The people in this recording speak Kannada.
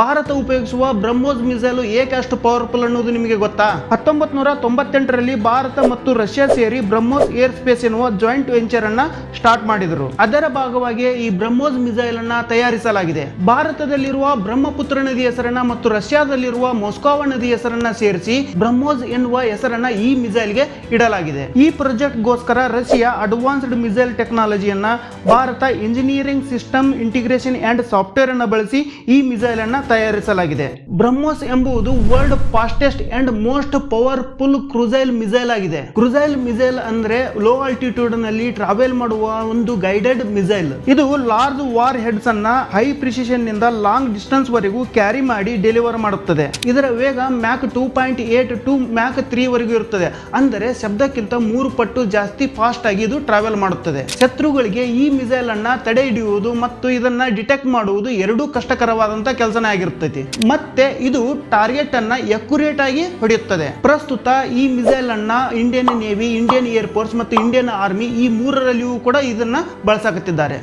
ಭಾರತ ಉಪಯೋಗಿಸುವ ಬ್ರಹ್ಮೋಸ್ ಮಿಸೈಲ್ ಏಕೆ ಅಷ್ಟು ಪವರ್ಫುಲ್ ಅನ್ನೋದು ನಿಮಗೆ ಗೊತ್ತಾ? ಹತ್ತೊಂಬತ್ ನೂರ ತೊಂಬತ್ತೆಂಟರಲ್ಲಿ ಭಾರತ ಮತ್ತು ರಷ್ಯಾ ಸೇರಿ ಬ್ರಹ್ಮೋಸ್ ಏರ್ ಸ್ಪೇಸ್ ಎನ್ನುವ ಜಾಯಿಂಟ್ ವೆಂಚರ್ ಅನ್ನ ಸ್ಟಾರ್ಟ್ ಮಾಡಿದರು. ಅದರ ಭಾಗವಾಗಿ ಈ ಬ್ರಹ್ಮೋಸ್ ಮಿಸೈಲ್ ಅನ್ನ ತಯಾರಿಸಲಾಗಿದೆ. ಭಾರತದಲ್ಲಿರುವ ಬ್ರಹ್ಮಪುತ್ರ ನದಿ ಹೆಸರನ್ನ ಮತ್ತು ರಷ್ಯಾದಲ್ಲಿರುವ ಮೊಸ್ಕೋವ ನದಿ ಹೆಸರನ್ನ ಸೇರಿಸಿ ಬ್ರಹ್ಮೋಸ್ ಎನ್ನುವ ಹೆಸರನ್ನ ಈ ಮಿಸೈಲ್ಗೆ ಇಡಲಾಗಿದೆ. ಈ ಪ್ರಾಜೆಕ್ಟ್ ಗೋಸ್ಕರ Russia advanced missile ಟೆಕ್ನಾಲಜಿಯನ್ನ Bharat engineering system integration and software ಅನ್ನ ಬಳಸಿ ಈ ಮಿಸೈಲ್ ಅನ್ನ ತಯಾರಿಸಲಾಗಿದೆ. ಬ್ರಹ್ಮೋಸ್ ಎಂಬುದು world fastest and most powerful cruise missile ಆಗಿದೆ. ಕ್ರುಸೈಲ್ ಮಿಸೈಲ್ ಅಂದ್ರೆ ಲೋ ಆಲ್ಟಿಟ್ಯೂಡ್ನಲ್ಲಿ ಟ್ರಾವೆಲ್ ಮಾಡುವ ಒಂದು ಗೈಡೆಡ್ ಮಿಸೈಲ್ ಇದು ಲಾರ್ಜ್ ವಾರ್ ಹೆಡ್ಸ್ ಅನ್ನ ಹೈ ಪ್ರಿಸಿಷನ್ನಿಂದ ಲಾಂಗ್ ಡಿಸ್ಟೆನ್ಸ್ ವರೆಗೂ ಕ್ಯಾರಿ ಮಾಡಿ ಡೆಲಿವರ್ ಮಾಡುತ್ತದೆ. ಇದರ ವೇಗ Mach two point eight to Mach three ವರೆಗೂ ಇರುತ್ತದೆ. ಅಂದರೆ ಶಬ್ದಕ್ಕಿಂತ ಮೂರು ಪಟ್ಟು ಜಾಸ್ತಿ ಫಾಸ್ಟ್ ಆಗಿ ಇದು ಟ್ರಾವೆಲ್ ಮಾಡುತ್ತದೆ. ಶತ್ರುಗಳಿಗೆ ಈ ಮಿಸೈಲ್ ಅನ್ನ ತಡೆ ಹಿಡಿಯುವುದು ಮತ್ತು ಇದನ್ನ ಡಿಟೆಕ್ಟ್ ಮಾಡುವುದು ಎರಡೂ ಕಷ್ಟಕರವಾದಂತ ಕೆಲಸನೇ ಆಗಿರುತ್ತೈತಿ ಮತ್ತೆ ಇದು ಟಾರ್ಗೆಟ್ ಅನ್ನ ಅಕ್ಯುರೇಟ್ ಆಗಿ ಹೊಡೆಯುತ್ತದೆ. ಪ್ರಸ್ತುತ ಈ ಮಿಸೈಲ್ ಅನ್ನ Indian navy Indian air force ಮತ್ತು ಇಂಡಿಯನ್ ಆರ್ಮಿ ಈ ಮೂರರಲ್ಲಿಯೂ ಕೂಡ ಇದನ್ನ ಬಳಸಾಕತ್ತಿದ್ದಾರೆ.